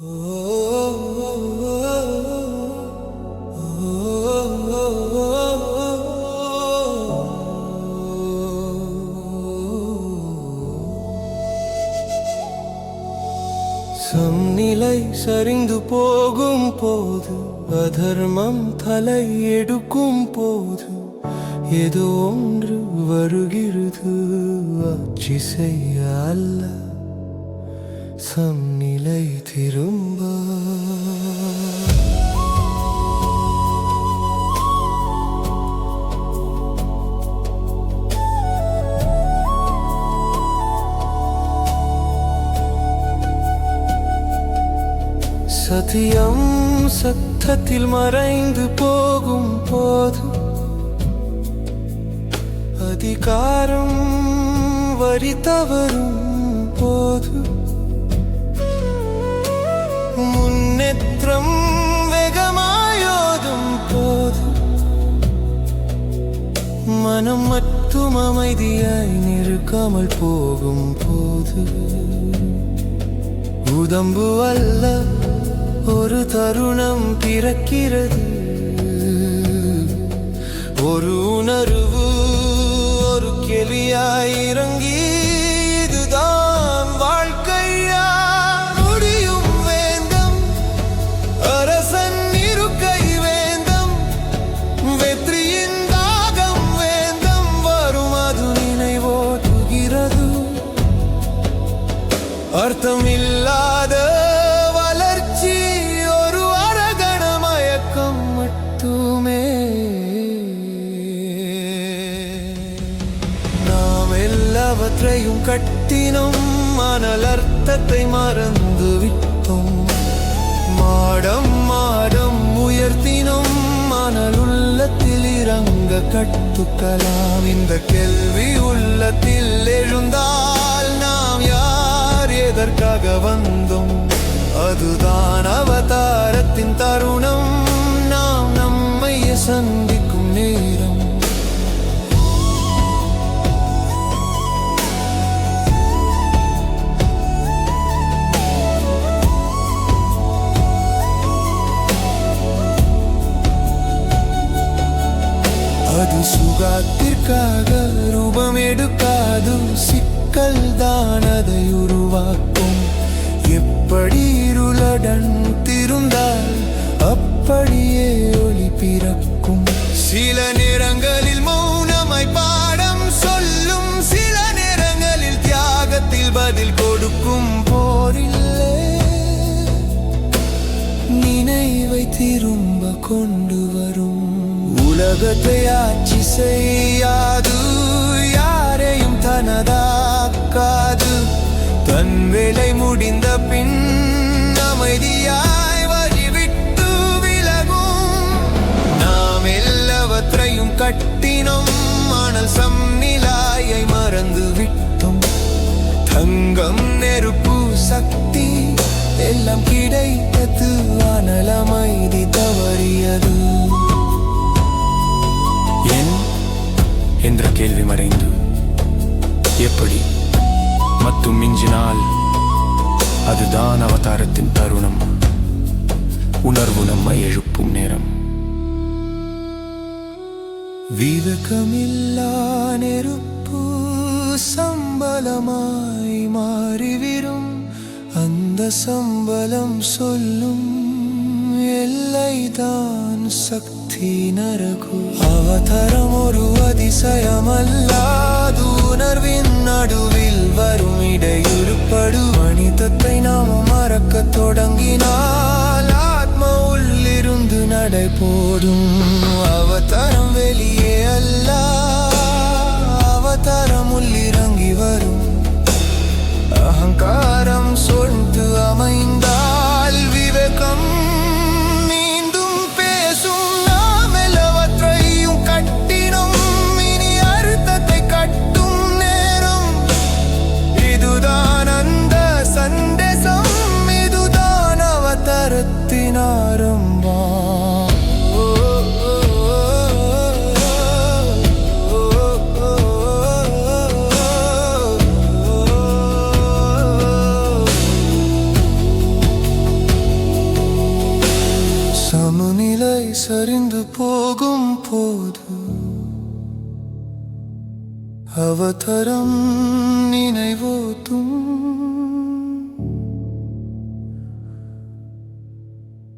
சம்நிலை சரிந்து போகும் போது அதர்மம் தலை எடுக்கும் போது ஏதோ ஒன்று வருகிறது ஆட்சி செய்ய அல்ல நிலை திரும்ப. சத்தியம் சத்தத்தில் மறைந்து போகும் போது அதிகாரம் வரி தவறும் முன்னேற்றம் வேகமாயோதும் போது மனம் மட்டும் அமைதியாய் நிற்காமல் போகும் போது உதம்பு அல்ல ஒரு தருணம் பிறக்கிறது. ஒரு உணர்வு ஒரு கெளியாயிரம் அர்த்தம் இல்லாத வளர்ச்சி ஒரு அரகண மயக்கம் மட்டுமே. நாம் எல்லாவற்றையும் கட்டினோம் ஆனால் அர்த்தத்தை மறந்து விட்டோம் மாடம் மாடம் உயர்த்தினோம் ஆனால் உள்ளத்தில் இறங்க கட்டுக்கலாம் இந்த கெல் எதற்காக வந்தோம். அதுதான் அவதாரத்தின் தருணம். நாம் நம்மை சந்திக்கும் நேரம். அது சுகாத்திற்காக ரூபம் எடுக்காது. சிக்க சிக்கல் தான் அதை உருவாக்கும் எப்படி இருளடன் திருந்தால் அப்படியே ஒளி பிறக்கும். சில நேரங்களில் மௌனமாய் பாடம் சொல்லும் சில நேரங்களில் தியாகத்தில் பதில் கொடுக்கும் போரில்லை. நினைவை திரும்ப கொண்டு வரும். உலகத்தை ஆட்சி செய்யாது யாரையும் தனதா காது தன் வேலை முடிந்த பின் அமைதியாய் வழிவிட்டு விலகும். நாம் எல்லாவற்றையும் கட்டினோம். ஆனால் சம்நிலாயை மறந்து விட்டோம் தங்கம் நெருப்பு சக்தி எல்லாம் கிடைத்தது. ஆனால் அமைதி தவறியது. என்ற கேள்வி மறைந்து. எப்படி? மற்றும் மிஞ்சினால் அதுதான் அவதாரத்தின் தருணம். உணர்வு நம்மை எழுப்பும் நேரம். விவேகமில்லா நெருப்பு சம்பளமாய் மாறிவிடும். அந்த சம்பளம் சொல்லும் எல்லைதான் சக்தி நரகு. அவதரம் ஒரு அதிசயமல்லாது உணர்வின் நடுவில் வரும் இடையுறுப்படு. மனிதத்தை நாம் மறக்க தொடங்கினால் ஆத்மா உள்ளிருந்து நடை போடும். அவதாரம் வெளியே தெய்வத்தினாரும் வா சமநிலை சரிந்து போகும் போது அவதரம் நினைவோதும்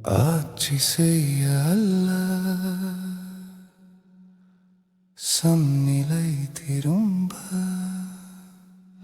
ஆட்சி செய்ய அல்ல சம்நிலை திரும்ப.